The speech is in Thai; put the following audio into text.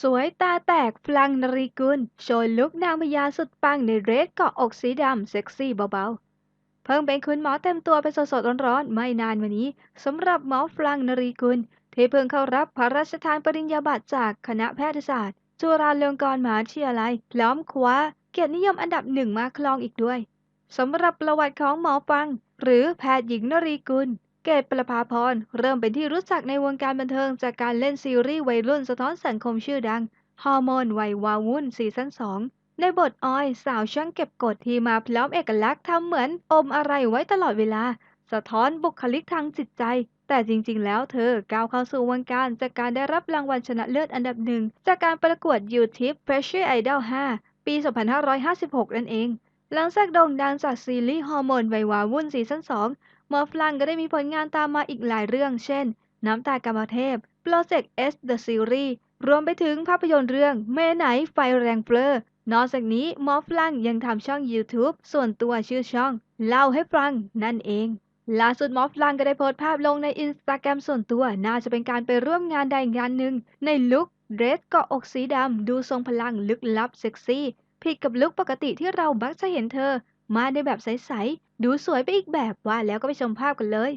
สวยตาแตกพลังนรีกุล โชว์ลุกนางพญาสุดปังในเรสเกาะอกสีดำเซ็กซี่เบาๆ เพิ่งเป็นคุณหมอเต็มตัวไปสดๆร้อนๆ ไม่นานมานี้สำหรับหมอฟลังนรีกุล ที่เพิ่งเข้ารับพระราชทานปริญญาบัตรจากคณะแพทยศาสตร์ จุฬาลงกรณ์มหาวิทยาลัยพร้อมคว้าเกียรตินิยมอันดับหนึ่งมาครองอีกด้วยสำหรับประวัติของหมอฟัง หรือแพทย์หญิงนรีกุล เกตประภาพรเริ่มเป็นที่รู้จักในวงการบันเทิงจากการเล่นซีรีส์วัยรุ่นสะท้อนสังคมชื่อดัง ฮอร์โมนวัยวาวุ่นซีซั่น2 ในบทออยสาวช่างเก็บกดที่มาพร้อมเอกลักษณ์ทำเหมือนอมอะไรไว้ตลอดเวลา สะท้อนบุคลิกทางจิตใจ แต่จริงๆ แล้วเธอก้าวเข้าสู่วงการจากการได้รับรางวัลชนะเลิศอันดับหนึ่งจากการประกวด YouTube Pressure Idol 5 ปี 2556 นั่นเอง หลังจากโด่งดังจากซีรีส์ฮอร์โมนวัยวาวุ่นซีซั่น2 หมอฟลังก็ได้มีผลงานตามมาอีกหลายเรื่อง เช่น น้ำตากรรมเทพ Project S The Series รวมไปถึงภาพยนตร์เรื่องเมไหนไฟแรงเฟลอนอกจากนี้หมอฟลังยังทำช่อง YouTube ส่วนตัวชื่อช่อง เล่าให้ฟังนั่นเองล่าสุดมอฟลังก็ได้โพสต์ภาพลงในอินสตาแกรมส่วนตัว น่าจะเป็นการไปร่วมงานใดงานหนึ่ง ในลุคเดรสเกาะอกสีดำ ดูทรงพลังลึกลับเซ็กซี่ ผิดกับลุคปกติที่เรามักจะเห็นเธอ มาในแบบใสดูสวยไปอีกแบบว่าแล้วก็ไปชมภาพกันเลย